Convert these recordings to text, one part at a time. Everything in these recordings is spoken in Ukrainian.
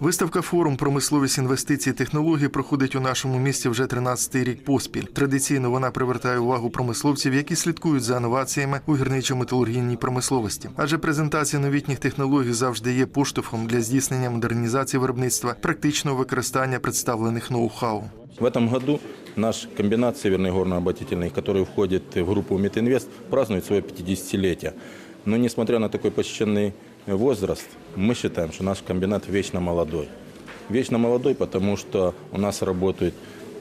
Виставка форум промисловість інвестицій і технологій проходить у нашому місті вже 13-й рік поспіль. Традиційно вона привертає увагу промисловців, які слідкують за інноваціями у гірничо-металургійній промисловості. Адже презентація новітніх технологій завжди є поштовхом для здійснення модернізації виробництва, практичного використання представлених ноу-хау. В этом году наш комбинат Северный горно-обогатительный, который входит в группу Метинвест, празднует свое 50-летие. Но несмотря на такой почтенный возраст, мы считаем, что наш комбинат вечно молодой. Вечно молодой, потому что у нас работают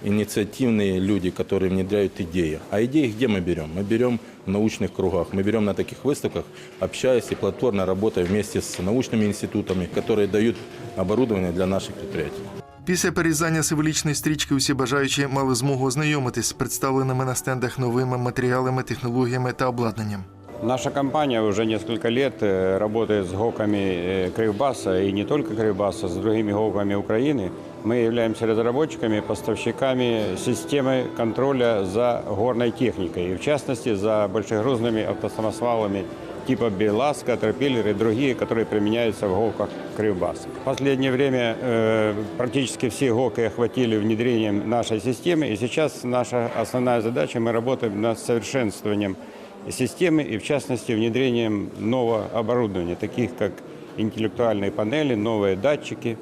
инициативные люди, которые внедряют идеи. А идеи где мы берем? Мы берем в научных кругах, мы берем на таких выставках, общаясь и плодотворно работая вместе с научными институтами, которые дают оборудование для наших предприятий. Після перерізання символічної стрічки усі бажаючі мали змогу ознайомитись з представленими на стендах новими матеріалами, технологіями та обладнанням. Наша компания уже несколько лет э, работает с ГОКами э, Кривбаса и не только Кривбаса, с другими ГОКами Украины. Мы являемся разработчиками, поставщиками системы контроля за горной техникой, и в частности за большегрузными автосамосвалами типа БелАЗ, Катерпиллер и другие, которые применяются в ГОКах Кривбаса. В последнее время э, практически все ГОКы охватили внедрением нашей системы, и сейчас наша основная задача, мы работаем над совершенствованием системы и в частности внедрением нового оборудования, таких как интеллектуальные панели, новые датчики,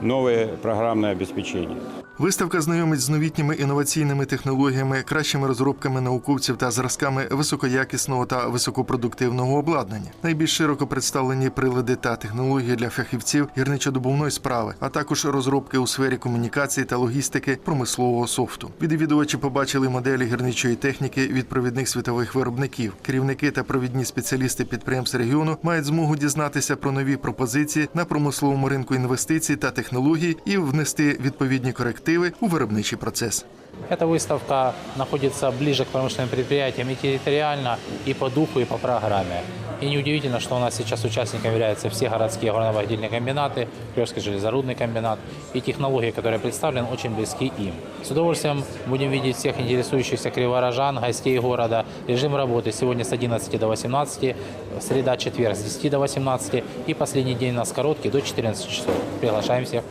новое программное обеспечение. Виставка знайомить з новітніми інноваційними технологіями, кращими розробками науковців та зразками високоякісного та високопродуктивного обладнання. Найбільш широко представлені прилади та технології для фахівців гірничодобувної справи, а також розробки у сфері комунікації та логістики промислового софту. Відвідувачі побачили моделі гірничої техніки від провідних світових виробників. Керівники та провідні спеціалісти підприємств регіону мають змогу дізнатися про нові пропозиції на промисловому ринку інвестицій та технологій і внести відповідні корективи у виробничий процес. Эта выставка находится ближе к промышленным предприятиям и территориально, и по духу, и по программе. И неудивительно, что у нас сейчас участниками являются все городские горно-обогатительные комбинаты, Крёвский железорудный комбинат, и технологии, которые представлены, очень близки им. С удовольствием будем видеть всех интересующихся криворожан, гостей города. Режим работы сегодня с 11 до 18, среда, четверг с 10 до 18, и последний день у нас короткий, до 14 часов. Приглашаем всех.